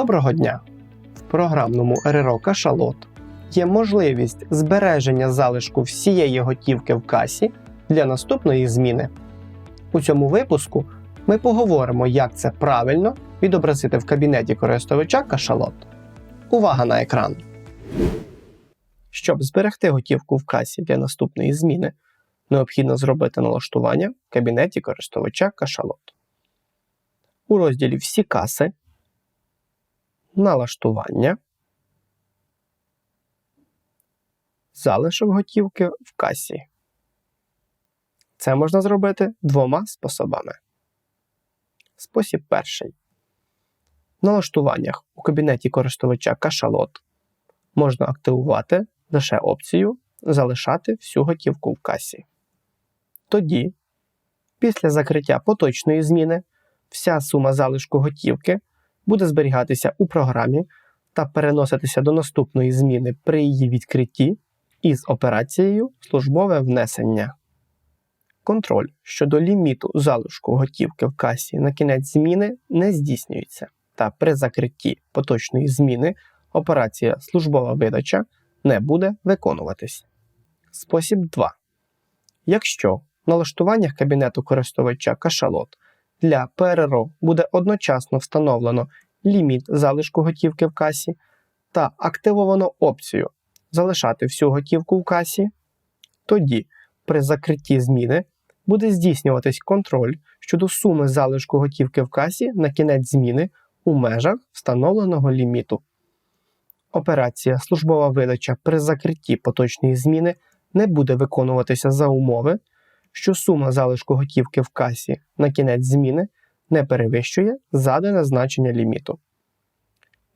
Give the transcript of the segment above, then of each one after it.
Доброго дня! В програмному РРО Кашалот є можливість збереження залишку всієї готівки в касі для наступної зміни. У цьому випуску ми поговоримо, як це правильно відобразити в кабінеті користувача Кашалот. Увага на екран! Щоб зберегти готівку в касі для наступної зміни, необхідно зробити налаштування в кабінеті користувача Кашалот. У розділі Всі каси налаштування, залишок готівки в касі. Це можна зробити двома способами. Спосіб перший. В налаштуваннях у кабінеті користувача кашалот можна активувати лише опцію Залишати всю готівку в касі. Тоді, після закриття поточної зміни, вся сума залишку готівки буде зберігатися у програмі та переноситися до наступної зміни при її відкритті із операцією Службове внесення. Контроль щодо ліміту залишку готівки в касі на кінець зміни не здійснюється, та при закритті поточної зміни операція Службова видача не буде виконуватись. Спосіб 2. Якщо в налаштуваннях кабінету користувача кашалот для ПРРО буде одночасно встановлено ліміт залишку готівки в касі та активовано опцію залишати всю готівку в касі, тоді при закритті зміни буде здійснюватись контроль щодо суми залишку готівки в касі на кінець зміни у межах встановленого ліміту. Операція службова видача при закритті поточної зміни не буде виконуватися за умови, що сума залишку готівки в касі на кінець зміни не перевищує задане значення ліміту.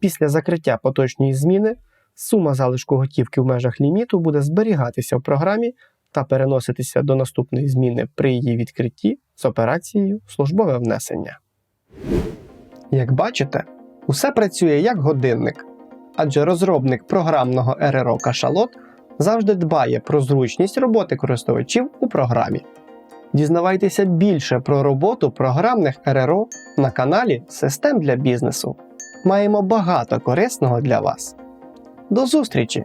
Після закриття поточної зміни сума залишку готівки в межах ліміту буде зберігатися в програмі та переноситися до наступної зміни при її відкритті з операцією службове внесення. Як бачите, усе працює як годинник, адже розробник програмного РРО Кашалот завжди дбає про зручність роботи користувачів у програмі. Дізнавайтеся більше про роботу програмних РРО на каналі Систем для бізнесу. Маємо багато корисного для вас. До зустрічі!